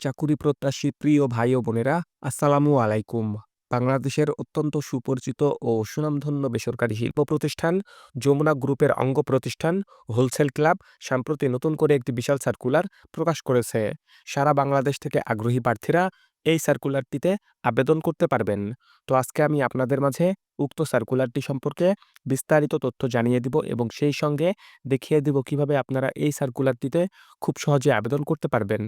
চাকুরি প্রত্যাশী প্রিয় ভাই ও বোনেরা, আসসালামু আলাইকুম। বাংলাদেশের অত্যন্ত সুপরিচিত ও সুনামধন্য বেসরকারি শিল্প প্রতিষ্ঠান, যমুনা গ্রুপের অঙ্গ প্রতিষ্ঠান, হোলসেল ক্লাব সম্প্রতি নতুন করে একটি বিশাল সার্কুলার প্রকাশ করেছে। সারা বাংলাদেশ থেকে আগ্রহী প্রার্থীরা এই সার্কুলারটিতে আবেদন করতে পারবেন। তো আজকে আমি আপনাদের মাঝে উক্ত সার্কুলারটি সম্পর্কে বিস্তারিত তথ্য জানিয়ে দিব এবং সেই সঙ্গে দেখিয়ে দিব কীভাবে আপনারা এই সার্কুলারটিতে খুব সহজে আবেদন করতে পারবেন।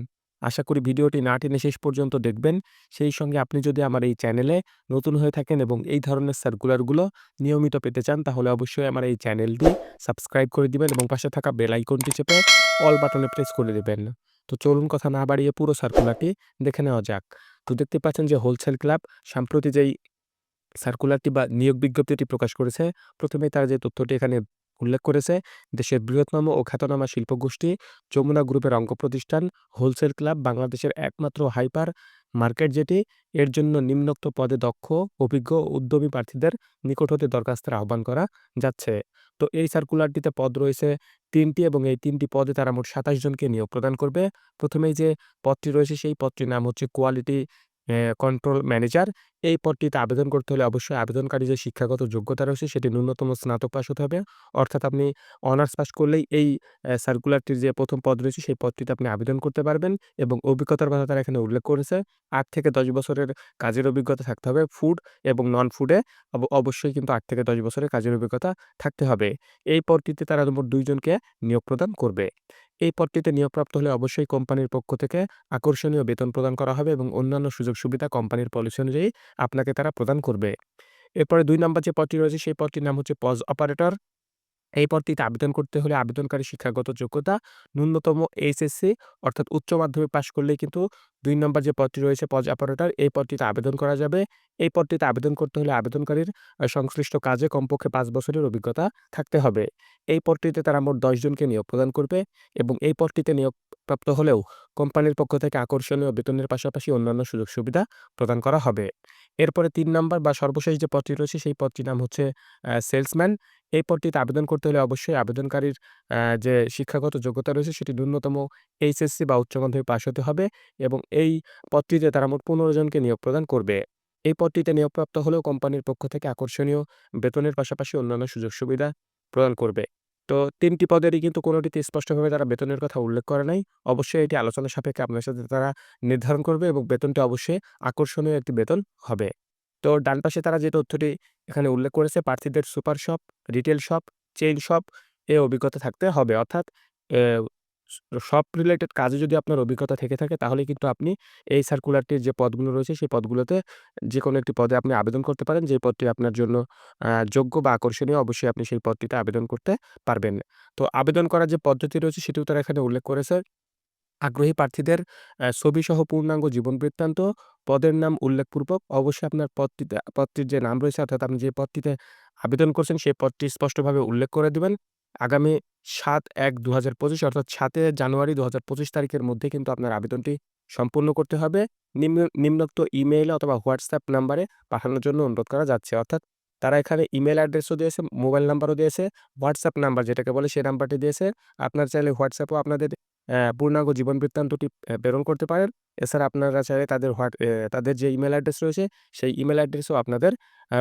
আশা করি ভিডিওটি না টেনে শেষ পর্যন্ত দেখবেন। সেই সঙ্গে আপনি যদি আমার এই চ্যানেলে নতুন হয়ে থাকেন এবং এই ধরনের সার্কুলারগুলো নিয়মিত পেতে চান, তাহলে অবশ্যই আমার এই চ্যানেলটি সাবস্ক্রাইব করে দিবেন এবং পাশে থাকা বেল আইকনটি চেপে অল বাটনে প্রেস করে দেবেন। তো চলুন কথা না বাড়িয়ে পুরো সার্কুলারটি দেখে নেওয়া যাক। তো দেখতে পাচ্ছেন যে হোলসেল ক্লাব সম্প্রতি যেই সার্কুলারটি বা নিয়োগ বিজ্ঞপ্তিটি প্রকাশ করেছে, প্রথমেই তারা যে তথ্যটি এখানে উল্লেখ করেছে, দেশের বৃহত্তম ও খ্যাতনামা শিল্পগোষ্ঠী যমুনা গ্রুপের অঙ্গ প্রতিষ্ঠান হোলসেল ক্লাব বাংলাদেশের একমাত্র হাইপার মার্কেট যেটি। এর জন্য নিম্নোক্ত পদে দক্ষ, অভিজ্ঞ উদ্যমী প্রার্থীদের নিকট হতে দরখাস্তের আহ্বান করা যাচ্ছে। তো এই সার্কুলারটিতে পদ রয়েছে তিনটি এবং এই তিনটি পদে তারা মোট সাতাশ জনকে নিয়োগ প্রদান করবে। প্রথমেই যে পদটি রয়েছে সেই পদটির নাম হচ্ছে কোয়ালিটি কন্ট্রোল ম্যানেজার এই পদটিতে আবেদন করতে হলে অবশ্যই আবেদনকারী যে শিক্ষাগত যোগ্যতা রয়েছে সেটি ন্যূনতম স্নাতক পাস হতে হবে। অর্থাৎ আপনি অনার্স পাস করলেই এই সার্কুলারটির যে প্রথম পদ রয়েছে সেই পদটিতে আপনি আবেদন করতে পারবেন এবং অভিজ্ঞতার কথা তারা এখানে উল্লেখ করেছে। আট থেকে দশ বছরের কাজের অভিজ্ঞতা থাকতে হবে ফুড এবং নন ফুডে অবশ্যই কিন্তু আট থেকে দশ বছরের কাজের অভিজ্ঞতা থাকতে হবে। এই পদটিতে তারা মোট দুইজনকে নিয়োগ প্রদান করবে। এই পদটিতে নিয়োগপ্রাপ্ত হলে অবশ্যই কোম্পানির পক্ষ থেকে আকর্ষণীয় বেতন প্রদান করা হবে এবং অন্যান্য সুযোগ সুবিধা কোম্পানির পলিসি অনুযায়ী আপনাকে তারা প্রদান করবে। এরপরে দুই নম্বর যে পদটি রয়েছে, সেই পদটির নাম হচ্ছে পজ অপারেটর এই পদটিতে আবেদন করতে হলে আবেদনকারী শিক্ষাগত যোগ্যতা ন্যূনতম এইচএসসি অর্থাৎ উচ্চ মাধ্যমিক পাশ করলেই কিন্তু দুই নম্বর যে পদটি রয়েছে পজ অপারেটর, এই পদটিতে আবেদন করা যাবে। এই পদটিতে আবেদন করতে হলে আবেদনকারীর সংশ্লিষ্ট কাজে কমপক্ষে পাঁচ বছরের অভিজ্ঞতা থাকতে হবে। এই পদটিতে তারা মোট দশ জনকে নিয়োগ প্রদান করবে এবং এই পদটিতে নিয়োগপ্রাপ্ত হলেও কোম্পানির পক্ষ থেকে আকর্ষণীয় বেতনের পাশাপাশি অন্যান্য সুযোগ সুবিধা প্রদান করা হবে। এরপরে তিন নম্বর বা সর্বশেষ যে পদটি রয়েছে সেই পদটির নাম হচ্ছে সেলসম্যান। এই পদটিতে আবেদন করতে হলে অবশ্যই আবেদনকারীর যে শিক্ষাগত যোগ্যতা রয়েছে সেটি ন্যূনতম এইচএসসি বা উচ্চ মাধ্যমিক পাশ হতে হবে এবং এই পদটিতে তারা মোট পনেরো জনকে নিয়োগ প্রদান করবে। এই পদটিতে নিয়োগপ্রাপ্ত হলেও কোম্পানির পক্ষ থেকে আকর্ষণীয় বেতনের পাশাপাশি অন্যান্য সুযোগ সুবিধা প্রদান করবে। তো তিনটি পদেরই কিন্তু কোনোটিতে স্পষ্টভাবে তারা বেতনের কথা উল্লেখ করে নাই। অবশ্যই এটি আলোচনা সাপেক্ষে আপনার সাথে তারা নির্ধারণ করবে এবং বেতনটি অবশ্যই আকর্ষণীয় একটি বেতন হবে। তো ডান পাশে তারা যে তথ্যটি এখানে উল্লেখ করেছে, প্রার্থীদের super shop, retail shop, chain shop, এ অভিজ্ঞতা থাকতে হবে। অর্থাৎ শপ রিলেটেড কাজে যদি আপনার অভিজ্ঞতা থেকে থাকে, তাহলে কিন্তু আপনি এই সার্কুলারটির যে পদগুলো রয়েছে, সেই পদগুলোতে যে কোনো একটি পদে আপনি আবেদন করতে পারেন। যে পদটি আপনার জন্য যোগ্য বা আকর্ষণীয়, অবশ্যই আপনি সেই পদটিতে আবেদন করতে পারবেন। তো আবেদন করার যে পদ্ধতি রয়েছে, সেটিও তারা এখানে উল্লেখ করেছে। আগ্রহী প্রার্থীদের ছবিসহ পূর্ণাঙ্গ জীবন বৃত্তান্ত পদের নাম উল্লেখপূর্বক অবশ্যই আপনার পদটিতে, পদটির যে নাম রয়েছে, অর্থাৎ আপনি যে পদটিতে আবেদন করছেন, সেই পদটি স্পষ্টভাবে উল্লেখ করে দেবেন। আগামী সাত এক দু হাজার পঁচিশ, অর্থাৎ সাতে জানুয়ারি দু হাজার পঁচিশ তারিখের মধ্যে কিন্তু আপনার আবেদনটি সম্পূর্ণ করতে হবে। নিম্ন, নিম্নোক্ত ইমেইল অথবা হোয়াটসঅ্যাপ নাম্বারে পাঠানোর জন্য অনুরোধ করা যাচ্ছে। অর্থাৎ তারা এখানে ইমেল অ্যাড্রেসও দিয়েছে, মোবাইল নাম্বারও দিয়েছে, হোয়াটসঅ্যাপ নাম্বার যেটাকে বলে সেই নাম্বারটি দিয়েছে। আপনার চাইলে হোয়াটসঅ্যাপও আপনাদের পূর্ণাঙ্গ জীবন বৃত্তান্তটি প্রেরণ করতে পারেন। এছাড়া আপনারা চাইলে তাদের হোয়াট তাদের যে ইমেল অ্যাড্রেস রয়েছে, সেই ইমেল অ্যাড্রেসও আপনাদের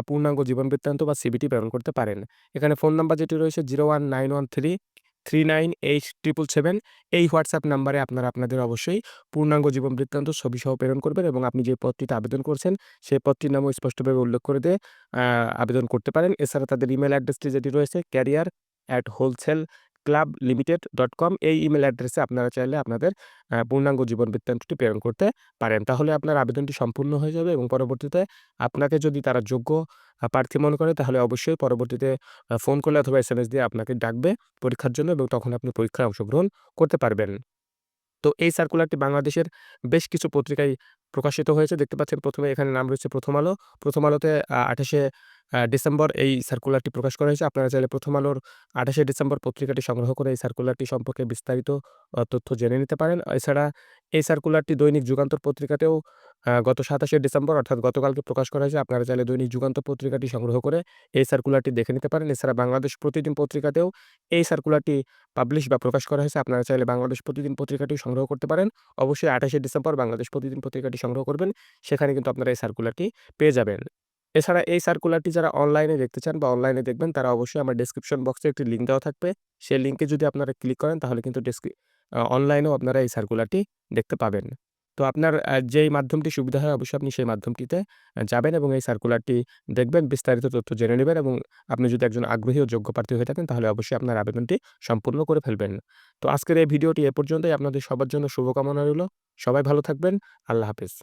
পূর্ণাঙ্গ জীবন বৃত্তান্ত বা সিবিটি প্রেরণ করতে পারেন। এখানে ফোন নাম্বার যেটি রয়েছে, zero one nine one three three nine eight triple seven এই হোয়াটসঅ্যাপ নাম্বারে আপনারা আপনাদের অবশ্যই পূর্ণাঙ্গ জীবন বৃত্তান্ত ছবি সহ প্রেরণ করবেন এবং আপনি যে পদটিতে আবেদন করছেন, সেই পদটির নামও স্পষ্টভাবে উল্লেখ করে দিয়ে আবেদন করতে পারেন। এছাড়া তাদের ইমেল অ্যাড্রেসটি যেটি রয়েছে career at wholesale club limited dot com এই ইমেল অ্যাড্রেসে আপনারা চাইলে আপনাদের পূর্ণাঙ্গ জীবন বৃত্তান্তটি প্রেরণ করতে পারেন। তাহলে আপনার আবেদনটি সম্পূর্ণ হয়ে যাবে এবং পরবর্তীতে আপনাকে যদি তারা যোগ্য প্রার্থী মনে করে, তাহলে অবশ্যই পরবর্তীতে ফোন করলে অথবা এস দিয়ে আপনাকে ডাকবে পরীক্ষার জন্য এবং তখন আপনি পরীক্ষায় অংশগ্রহণ করতে পারবেন। তো এই সার্কুলারটি বাংলাদেশের বেশ কিছু পত্রিকায় প্রকাশিত হয়েছে। দেখতে পাচ্ছেন প্রথমে এখানে নাম রয়েছে প্রথম আলো। প্রথম আলোতে আঠাশে ডিসেম্বর এই সার্কুলারটি প্রকাশ করা হয়েছে আপনারা চাইলে প্রথম আলোর আঠাশে ডিসেম্বর পত্রিকাটি সংগ্রহ করে এই সার্কুলারটি সম্পর্কে বিস্তারিত তথ্য জেনে নিতে পারেন এছাড়া এই সার্কুলারটি দৈনিক যুগান্তর পত্রিকাতেও গত ২৭শে ডিসেম্বর অর্থাৎ গতকালকে প্রকাশ করা হয়েছে। আপনারা চাইলে দৈনিক যুগান্তর পত্রিকাটি সংগ্রহ করে এই সার্কুলারটি দেখে নিতে পারেন। এছাড়া বাংলাদেশ প্রতিদিন পত্রিকাতেও এই সার্কুলারটি পাবলিশ বা প্রকাশ করা হয়েছে। আপনারা চাইলে বাংলাদেশ প্রতিদিন পত্রিকাটি সংগ্রহ করতে পারেন। অবশ্যই ২৮শে ডিসেম্বর বাংলাদেশ প্রতিদিন পত্রিকাটি সংগ্রহ করবেন। সেখানে কিন্তু আপনারা এই সার্কুলারটি পেয়ে যাবেন। এছাড়া এই সার্কুলারটি যারা অনলাইনে দেখতে চান বা অনলাইনে দেখবেন তারা অবশ্যই আমার ডেসক্রিপশন বক্সে একটি লিঙ্ক দেওয়া থাকবে। সেই লিঙ্কে যদি আপনারা ক্লিক করেন তাহলে কিন্তু ডেসক্রি অনলাইনেও আপনারা এই সার্কুলারটি দেখতে পাবেন। তো আপনার যেই মাধ্যমটি সুবিধা হয় অবশ্যই আপনি সেই মাধ্যমটিতে যাবেন এবং এই সার্কুলারটি দেখবেন, বিস্তারিত তথ্য জেনে নেবেন এবং আপনি যদি একজন আগ্রহী ও যোগ্য প্রার্থী হয়ে থাকেন তাহলে অবশ্যই আপনার আবেদনটি সম্পূর্ণ করে ফেলবেন। তো আজকের এই ভিডিওটি এ পর্যন্তই। আপনাদের সবার জন্য শুভকামনা রইল। সবাই ভালো থাকবেন। আল্লাহ হাফেজ।